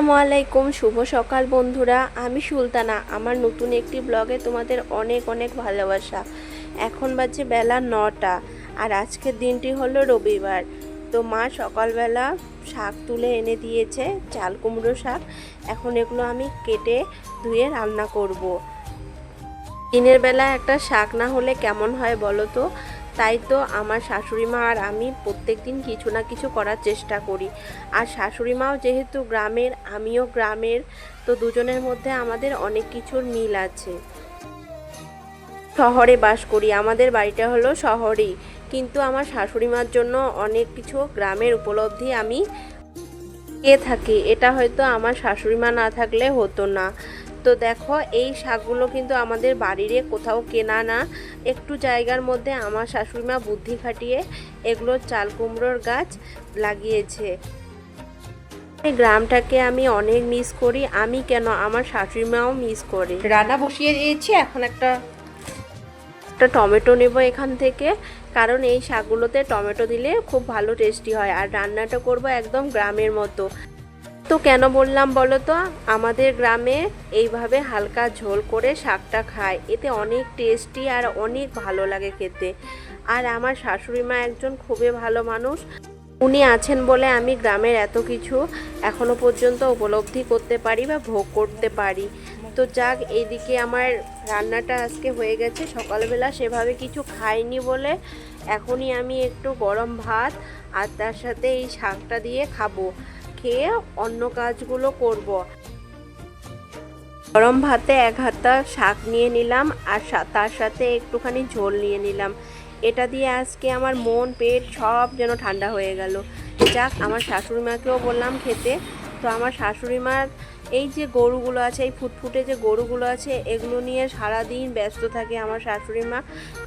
আসসালামু আলাইকুম, শুভ সকাল বন্ধুরা। আমি সুলতানা, আমার নতুন একটি ব্লগে তোমাদের অনেক অনেক ভালোবাসা। এখন বাজে বেলা নটা, আর আজকের দিনটি হলো রবিবার। তো মা সকালবেলা শাক তুলে এনে দিয়েছে, চাল কুমড়ো শাক। এখন এগুলো আমি কেটে ধুয়ে রান্না করব। দিনের বেলা একটা শাক না হলে কেমন হয় বলো তো? তাই তো আমার শাশুড়ি মা আর আমি প্রত্যেক দিন কিছু না কিছু করার চেষ্টা করি। আর শাশুড়ি মাও যেহেতু গ্রামের, আমিও গ্রামের, তো দুজনের মধ্যে আমাদের অনেক কিছুর মিল আছে। শহরে বাস করি, আমাদের বাড়িটা হলো শহরেই। কিন্তু আমার শাশুড়ি মার জন্য অনেক কিছু গ্রামের উপলব্ধি আমি পেয়ে থাকি। এটা হয়তো আমার শাশুড়ি মা না থাকলে হতো না। তো দেখো, এই শাকগুলো কিন্তু আমাদের বাড়িরে কোথাও কেনা না। একটু জায়গার মধ্যে আমার শাশুড়ি মা বুদ্ধি খাটিয়ে এগুলো চাল কুমড়োর গাছ লাগিয়েছে। গ্রামটাকে আমি অনেক মিস করি। আমি কেন আমার শাশুড়ি মাও মিস করে? রান্না বসিয়ে দিয়েছি, এখন একটা একটা টমেটো নেব এখান থেকে। কারণ এই শাকগুলোতে টমেটো দিলে খুব ভালো টেস্টি হয়। আর রান্নাটা করব একদম গ্রামের মতো। তো কেন বললাম বলো তো? আমাদের গ্রামে এইভাবে হালকা ঝোল করে শাকটা খায়। এতে অনেক টেস্টি আর অনেক ভালো লাগে খেতে। আর আমার শাশুড়ি মা একজন খুবই ভালো মানুষ। উনি আছেন বলে আমি গ্রামের এত কিছু এখনও পর্যন্ত উপলব্ধি করতে পারি বা ভোগ করতে পারি। তো যাক, এইদিকে আমার রান্নাটা আজকে হয়ে গেছে। সকালবেলা সেভাবে কিছু খাইনি বলে এখনই আমি একটু গরম ভাত আর তার সাথে এই শাকটা দিয়ে খাব। খেয়ে অন্য কাজগুলো করব। গরম ভাতে এক হাতা শাক নিয়ে নিলাম আর তার সাথে একটুখানি ঝোল নিয়ে নিলাম। এটা দিয়ে আজকে আমার মন, পেট সব যেন ঠান্ডা হয়ে গেল। যাক, আমার শাশুড়ি মাকেও বললাম খেতে। তো আমার শাশুড়ি মার এই যে গরুগুলো আছে, এই ফুটফুটে যে গরুগুলো আছে, এগুলো নিয়ে সারাদিন ব্যস্ত থাকে আমার শাশুড়ি মা।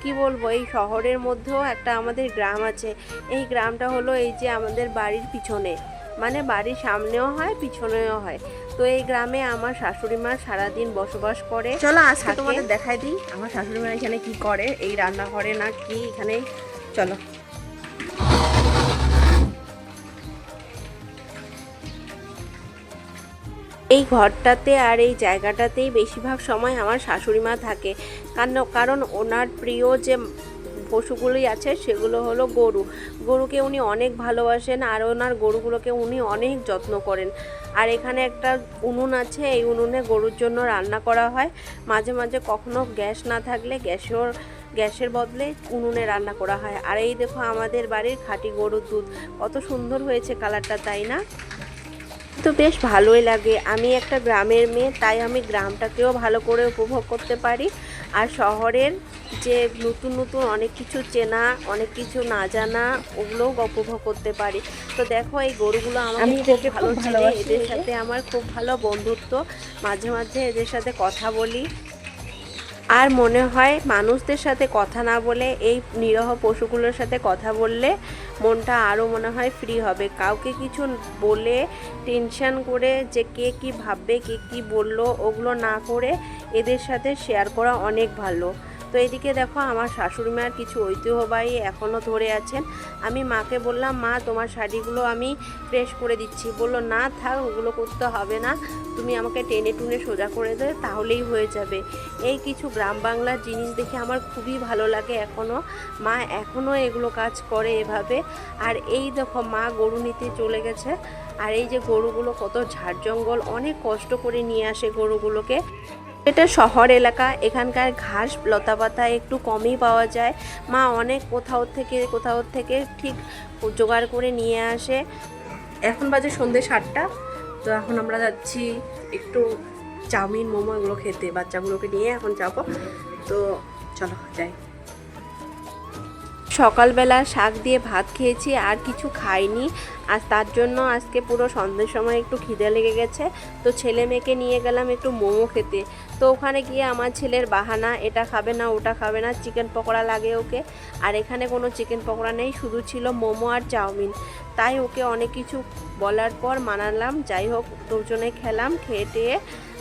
কি বলব, এই শহরের মধ্যেও একটা আমাদের গ্রাম আছে। এই গ্রামটা হলো এই যে আমাদের বাড়ির পিছনে। মানে বাড়ির সামনেও হয় পিছনেও হয়। তো এই গ্রামে আমার শাশুড়ি মা সারাদিন বসবাস করে। চলো আজকে। তোমাদের দেখাই দিই আমার শাশুড়ি মা এখানে কি করে এই রান্নাঘরে না কি এখানে চলো। এই ঘরটাতে আর এই জায়গাটাতেই বেশিরভাগ সময় আমার শাশুড়ি মা থাকে। কারণ কারণ ওনার প্রিয় যে পশুগুলি আছে, সেগুলো হলো গরু। গরুকে উনি অনেক ভালোবাসেন আর ওনার গরুগুলোকে উনি অনেক যত্ন করেন। আর এখানে একটা উনুন আছে, এই উনুনে গরুর জন্য রান্না করা হয়। মাঝে মাঝে কখনো গ্যাস না থাকলে গ্যাসের গ্যাসের বদলে উনুনে রান্না করা হয়। আর এই দেখো আমাদের বাড়ির খাঁটি গরুর দুধ। কত সুন্দর হয়েছে কালারটা তাই না? তো বেশ ভালোই লাগে। আমি একটা গ্রামের মেয়ে তাই আমি গ্রামটাকেও ভালো করে উপভোগ করতে পারি। আর শহরের যে নতুন নতুন অনেক কিছু চেনা অনেক কিছু না জানা ওগুলোও উপভোগ করতে পারি। তো দেখো এই গরুগুলো আমি আমি খুব ভালো ছিল এদের সাথে আমার খুব ভালো বন্ধুত্ব। মাঝে মাঝে এদের সাথে কথা বলি। আর মনে হয় মানুষদের সাথে কথা না বলে, এই নিরহ পশুগুলোর সাথে কথা বললে মনটা আরও মনে হয় ফ্রি হবে। কাউকে কিছু বলে টেনশন করে যে কে কি ভাববে, কে কি বলল, ওগুলো না করে এদের সাথে শেয়ার করা অনেক ভালো। তো এদিকে দেখো, আমার শাশুড়ি মার কিছু ঐতিহ্যবাহী এখনও ধরে আছেন। আমি মাকে বললাম, মা, তোমার শাড়িগুলো আমি প্রেস করে দিচ্ছি। বলল, না থাক, ওগুলো করতে হবে না। তুমি আমাকে টেনে টুনে সোজা করে দেবে তাহলেই হয়ে যাবে। এই কিছু গ্রাম বাংলার জিনিস দেখে আমার খুবই ভালো লাগে এখনও মা এখনও এগুলো কাজ করে এভাবে। আর এই দেখো, মা গরু নিতে চলে গেছে। আর এই যে গরুগুলো কত ঝাড় জঙ্গল, অনেক কষ্ট করে নিয়ে আসে গরুগুলোকে। এটা শহর এলাকা, এখানকার ঘাস, লতাপাতা একটু কমই পাওয়া যায়। মা অনেক কোথাও থেকে কোথাও থেকে ঠিক জোগাড় করে নিয়ে আসে। এখন বাজে সন্ধে সাতটা, তো এখন আমরা যাচ্ছি একটু চাউমিন, মোমো এগুলো খেতে, বাচ্চাগুলোকে নিয়ে এখন যাব। তো চলো, যাই। সকালবেলা শাক দিয়ে ভাত খেয়েছি, আর কিছু খাইনি। আর তার জন্য আজকে পুরো সন্ধ্যের সময় একটু খিদে লেগে গেছে। তো ছেলে মেয়েকে নিয়ে গেলাম একটু মোমো খেতে। তো ওখানে গিয়ে আমার ছেলের বাহানা, এটা খাবে না, ওটা খাবে না, চিকেন পকোড়া লাগে ওকে। আর এখানে কোনো চিকেন পকোড়া নেই, শুধু ছিল মোমো আর চাউমিন। তাই ওকে অনেক কিছু বলার পর মানালাম। যাই হোক, দুজনে খেলাম, খেয়ে টেয়ে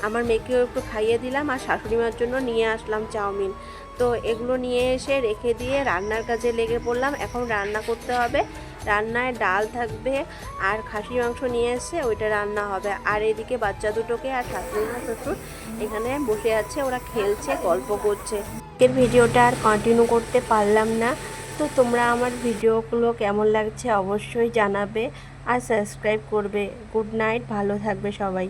আমার মেয়েকেও একটু খাইয়ে দিলাম আর শাশুড়ি মার জন্য নিয়ে আসলাম চাউমিন। তো এগুলো নিয়ে এসে রেখে দিয়ে রান্নার কাজে লেগে পড়লাম। এখন রান্না করতে হবে। রান্নায় ডাল থাকবে আর খাসি মাংস নিয়ে এসে ওইটা রান্না হবে। আর এদিকে বাচ্চা দুটোকে আর শাশুড়ি মা শ্বশুর এখানে বসে আছে, ওরা খেলছে, গল্প করছে। ভিডিওটা আর কন্টিনিউ করতে পারলাম না। তো তোমরা আমার ভিডিওগুলো কেমন লাগছে অবশ্যই জানাবে আর সাবস্ক্রাইব করবে। গুড নাইট, ভালো থাকবে সবাই।